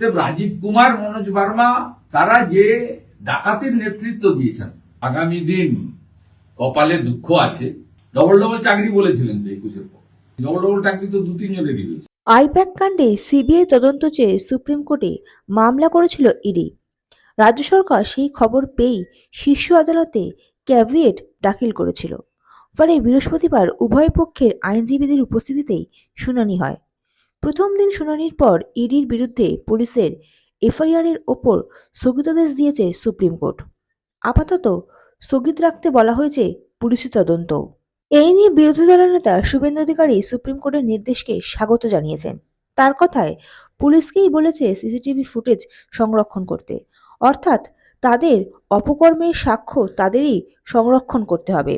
Rajib Kumar, Manoj Burma, তারা যে ডাকাতির নেতৃত্ব দিয়েছেন, আগামী দিন কপালে দুঃখ আছে। ডবল ডবল চাকরি বলেছিলেন তো একুশের পর। ডবল ডবল চাকরি তো দু তিনজনেরই হয়েছে। আইপ্যাক কাণ্ডে সিবিআই তদন্ত চেয়ে সুপ্রিম কোর্টে মামলা করেছিল ইডি। রাজ্য সরকার সেই খবর পেয়েই শীর্ষ আদালতে ক্যাভিয়েট দাখিল করেছিল। ফলে বৃহস্পতিবার উভয় পক্ষের আইনজীবীদের উপস্থিতিতেই শুনানি হয়। প্রথম দিন শুনানির পর ইডির বিরুদ্ধে পুলিশের এফআইআর এর ওপর স্থগিতাদেশ দিয়েছে সুপ্রিম কোর্ট। আপাতত স্থগিত রাখতে বলা হয়েছে পুলিশি তদন্ত। এই নিয়ে বিরোধী দলের নেতা শুভেন্দু অধিকারী সুপ্রিম কোর্টের নির্দেশকে স্বাগত জানিয়েছেন। তার কথায় পুলিশকেই বলেছে সিসিটিভি ফুটেজ সংরক্ষণ করতে। অর্থাৎ তাদের অপকর্মের সাক্ষ্য তাদেরই সংরক্ষণ করতে হবে।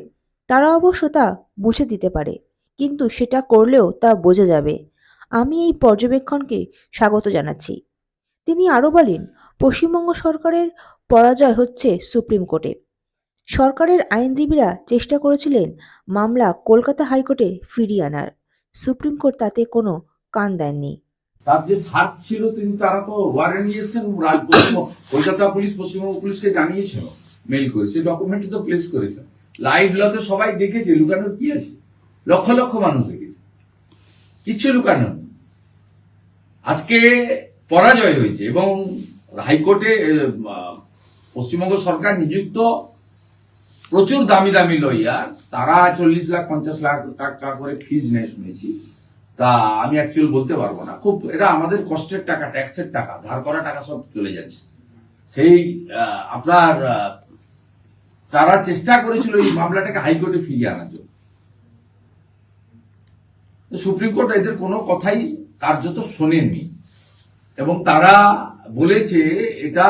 তারা অবশ্য তা বুঝে দিতে পারে, কিন্তু সেটা করলেও তা বোঝা যাবে। আমি এই পর্যবেক্ষণকে স্বাগত জানাচ্ছি। তিনি আরও বলেন, পশ্চিমবঙ্গ সরকারের পরাজয় হচ্ছে সুপ্রিম কোর্টে। সরকারের আইনজীবীরা চেষ্টা করেছিলেন মামলা কলকাতা হাইকোর্টে ফিরিয়ে আনার। সুপ্রিম কোর্ট তাতে কোনো কান দেননি। তার যে স্বার্থ ছিল, তিনি তারা তো ওয়ারেন্ট নিয়েছেন কলকাতা পুলিশ, পশ্চিমবঙ্গ পুলিশকে জানিয়েছিল মেল করে। সেই ডকুমেন্ট তো প্লেস করেছেন লাইভ লতে সবাই দেখেছে, লুকানোর কি আছে? লক্ষ লক্ষ মানুষ দেখেছে। কিচ্ছু লুকানোর নেই। আজকে পরাজয় হয়েছে এবং হাইকোর্টে পশ্চিমবঙ্গ সরকার নিযুক্ত প্রচুর দামি দামি লইয়ার তারা চল্লিশ লাখ, পঞ্চাশ লাখ টাকা করে ফিজ নেয় শুনেছি। তা আমি অ্যাকচুয়ালি বলতে পারব না। খুব, এটা আমাদের কষ্টের টাকা ট্যাক্সের টাকা, ধার করা টাকা সব চলে যাচ্ছে। সেই আপনার তারা চেষ্টা করেছিল এই মামলাটাকে হাইকোর্টে ফিরিয়ে আনার জন্য। তো সুপ্রিম কোর্ট এদের কোনো কথাই কার্যত শোনেননি। এবং তারা বলেছে এটা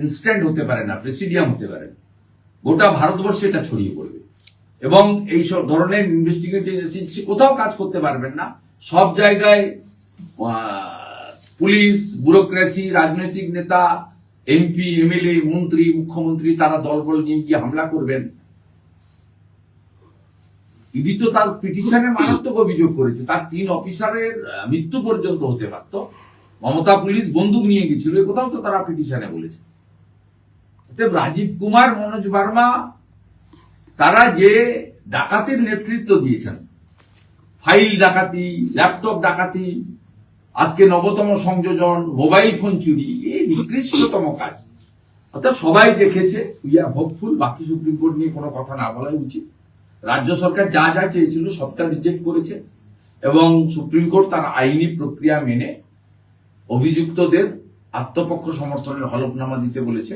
ইনস্ট্যান্ট হতে পারে না প্রেসিডিয়াম হতে পারে। গোটা ভারতবর্ষে এটা ছড়িয়ে পড়বে। এবং এই সব ধরনের ইনভেস্টিগেটিভ এজেন্সি কোথাও কাজ করতে পারবেন না। সব জায়গায় পুলিশ ব্যুরোক্রেসি রাজনৈতিক নেতা এমপি এমএলএ মন্ত্রী, মুখ্যমন্ত্রী, তারা দলবল নিয়ে গিয়ে হামলা করবেন। ইডি তো তার পিটিশনে মারাত্মক অভিযোগ করেছে। তার তিন অফিসারের মৃত্যু পর্যন্ত হতে পারত। মমতা পুলিশ বন্দুক নিয়ে গেছিল কোথাও তো তারা পিটিশনে বলেছে। রাজীব কুমার, মনোজ বার্মা, তারা যে ডাকাতির নেতৃত্ব দিয়েছেন, ফাইল ডাকাতি, ল্যাপটপ ডাকাতি, আজকে নবতম সংযোজন, মোবাইল ফোন চুরি, এই নিকৃষ্টতম কাজ। অর্থাৎ সবাই দেখেছে, উই আর হোপফুল, বাকি সুপ্রিম কোর্ট নিয়ে কোনো কথা না বলাই উচিত। রাজ্য সরকার যা যা চেয়েছিল সবটা রিজেক্ট করেছে এবং সুপ্রিম কোর্ট তার আইনি প্রক্রিয়া মেনে অভিযুক্তদের আত্মপক্ষ সমর্থনের হলফনামা দিতে বলেছে।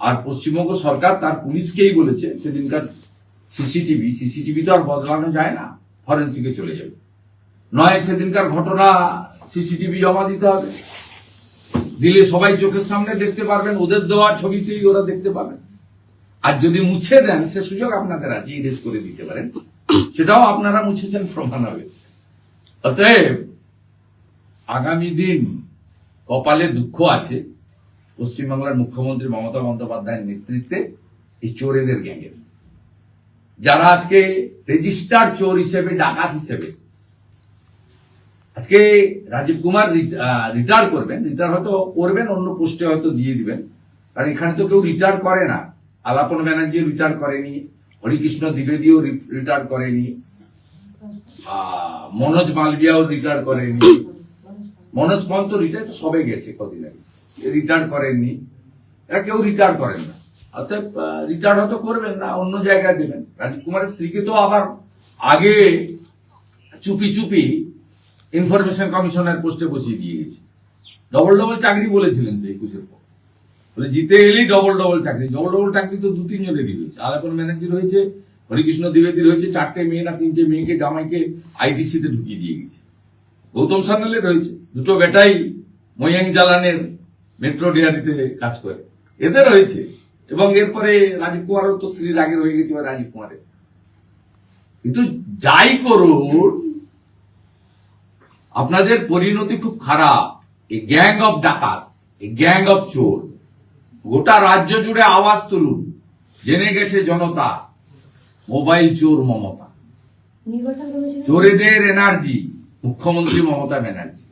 আর পশ্চিমবঙ্গ সরকার তার পুলিশকেই বলেছে, সেদিনকার সিসিটিভি সিসিটিভি তো আর বদলানো যায় না, ফরেন্সিকে চলে যাবে। নয়, সেদিনকার ঘটনা সিসিটিভি জমা দিতে হবে। দিলে সবাই চোখের সামনে দেখতে পারবেন, ওদের দেওয়া ছবিতেই ওরা দেখতে পাবেন। আর যদি মুছে দেন, সে সুযোগ আপনাদের আছে ইরেজ করে দিতে পারেন। সেটাও আপনারা মুছেছেন প্রমাণ হবে। অতএব, আগামী দিন কপালে দুঃখ আছে। পশ্চিমবাংলার মুখ্যমন্ত্রী মমতা বন্দ্যোপাধ্যায়ের নেতৃত্বে এই চোরেদের গ্যাংয়ের যারা আজকে রেজিস্টার চোর হিসেবে, ডাকাত হিসেবে, আজকে রাজীব কুমার রিটায়ার করবেন, রিটায়ার হয়তো করবেন, অন্য পোস্টে হয়তো দিয়ে দিবেন। কারণ এখানে তো কেউ রিটায়ার করে না। আলাপন ব্যানার্জি রিটায়ার করেনি, হরিকৃষ্ণ দ্বিবেদীও রিটায়ার করেনি মনোজ মালবিয়াও রিটায়ার করেনি। মনোজ পন্ত রিটায়ার তো সবে গেছে কদিন আগে। রিটায়ার করেননি। এরা কেউ রিটায়ার করেন না। অর্থাৎ রিটায়ার হয়তো করবেন না, অন্য জায়গায় দেবেন। রাজীব কুমারের স্ত্রীকে তো আবার আগে চুপি চুপি ইনফরমেশন কমিশনের পোস্টে বসিয়ে দিয়ে গেছে ডবল ডবল চাকরি বলেছিলেন তো একুশের পর। বলে জিতে এলেই ডবল ডবল চাকরি। ডবল ডবল চাকরি তো দু তিনজনেরই হয়েছে। আলাপন ব্যানার্জি রয়েছে হরিকৃষ্ণ দ্বিবেদী রয়েছে চারটে মেয়ে না তিনটে মেয়েকে জামাইকে আইটিসিতে ঢুকিয়ে দিয়ে গেছে। গৌতম সান্যালে রয়েছে দুটো বেটাই ময়াং জালানের মেট্রো ডেয়ারিতে কাজ করে। এদের রয়েছে এবং এরপরে রাজীব কুমারও তো স্ত্রীর আগে রয়ে গেছে রাজীব কুমারের। কিন্তু যাই করুন, আপনাদের পরিণতি খুব খারাপ। এ গ্যাং অফ ডাকাত, এ গ্যাং অফ চোর। গোটা রাজ্য জুড়ে আওয়াজ তুলুন। জেনে গেছে জনতা মোবাইল চোর মমতা। চোরেদের এনার্জি মুখ্যমন্ত্রী মমতা ব্যানার্জি।